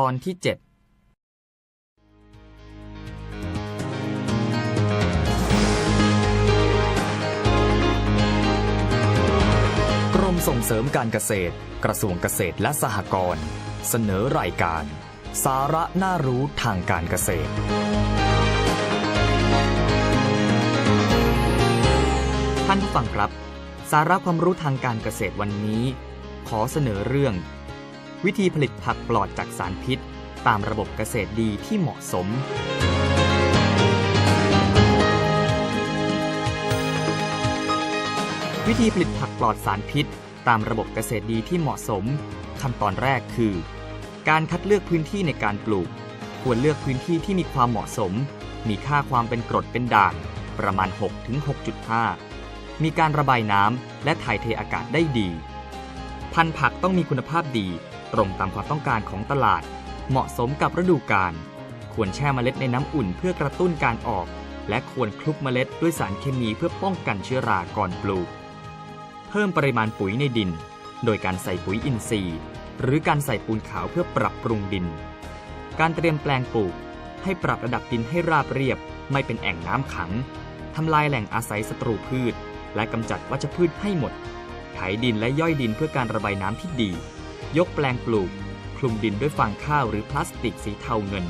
ตอนที่7กรมส่งเสริมการเกษตร กระทรวงเกษตรและสหกรณ์เสนอรายการ สาระน่ารู้ทางการเกษตร ท่านผู้ฟังครับ สาระความรู้ทางการเกษตรวันนี้ ขอเสนอเรื่อง วิธีผลิตผักปลอดจากสารพิษ ตามระบบเกษตรดีที่เหมาะสม วิธีผลิตผักปลอดสารพิษ ตามระบบเกษตรดีที่เหมาะสม ขั้นตอนแรกคือ การคัดเลือกพื้นที่ในการปลูก ควรเลือกพื้นที่ที่มีความเหมาะสม มีค่าความเป็นกรดเป็นด่าง ประมาณ 6-6.5 มีการระบายน้ำและถ่ายเทอากาศได้ดี พันธุ์ผักต้องมีคุณภาพดี ตรงตามความต้องการของตลาด เหมาะสมกับฤดูกาลควรแช่เมล็ดในน้ำอุ่นเพื่อกระตุ้นการออก และควรคลุกเมล็ดด้วยสารเคมีเพื่อป้องกันเชื้อราก่อนปลูก เพิ่มปริมาณปุ๋ยในดิน โดยการใส่ปุ๋ยอินทรีย์ หรือการใส่ปูนขาวเพื่อปรับปรุงดิน การเตรียมแปลงปลูก ให้ปรับระดับดินให้ราบเรียบ ไม่เป็นแอ่งน้ำขังทำลายแหล่งอาศัยศัตรูพืช และกำจัดวัชพืชให้หมดไถดินและย่อยดินเพื่อการระบายน้ำที่ดี ยกแปลงปลูก คลุมดินด้วยฟางข้าวหรือพลาสติกสีเทาเงิน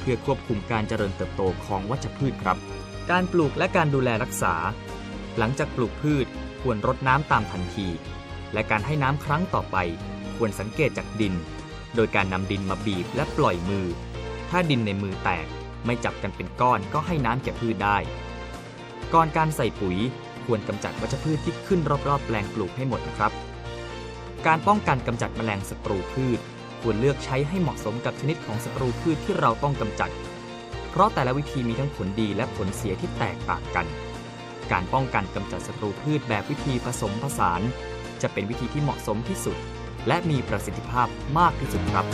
เพื่อควบคุมการเจริญเติบโตของวัชพืชครับ การปลูกและการดูแลรักษา หลังจากปลูกพืชควรรดน้ำตามทันที และการให้น้ำครั้งต่อไป ควรสังเกตจากดิน โดยการนำดินมาบีบและปล่อยมือ ถ้าดินในมือแตกไม่จับกันเป็นก้อนก็ให้น้ำแก่พืชได้ ก่อนการใส่ปุ๋ยควรกำจัดวัชพืชที่ขึ้นรอบๆ แปลงปลูกให้หมดนะครับ การป้องกันกำจัดแมลงศัตรูพืช ควรเลือกใช้ให้เหมาะสมกับชนิดของศัตรูพืชที่เราต้องกำจัด เพราะแต่ละวิธีมีทั้งผลดีและผลเสียที่แตกต่างกัน การป้องกันกำจัดศัตรูพืชแบบวิธีผสมผสาน จะเป็นวิธีที่เหมาะสมที่สุด และมีประสิทธิภาพมากที่สุดครับ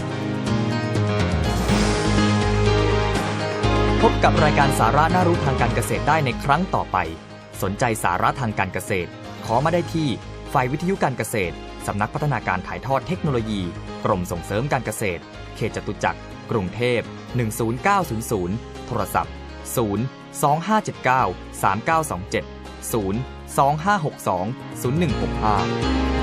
พบกับรายการสาระน่ารู้ทางการเกษตรได้ในครั้งต่อไป สนใจสาระทางการเกษตร ขอมาได้ที่ ฝ่ายวิทยุการเกษตร สำนักพัฒนาการถ่ายทอดเทคโนโลยี กรมส่งเสริมการเกษตร เขตจตุจักร กรุงเทพ 10900 โทรศัพท์ 0 2579 3927 0 2562 0165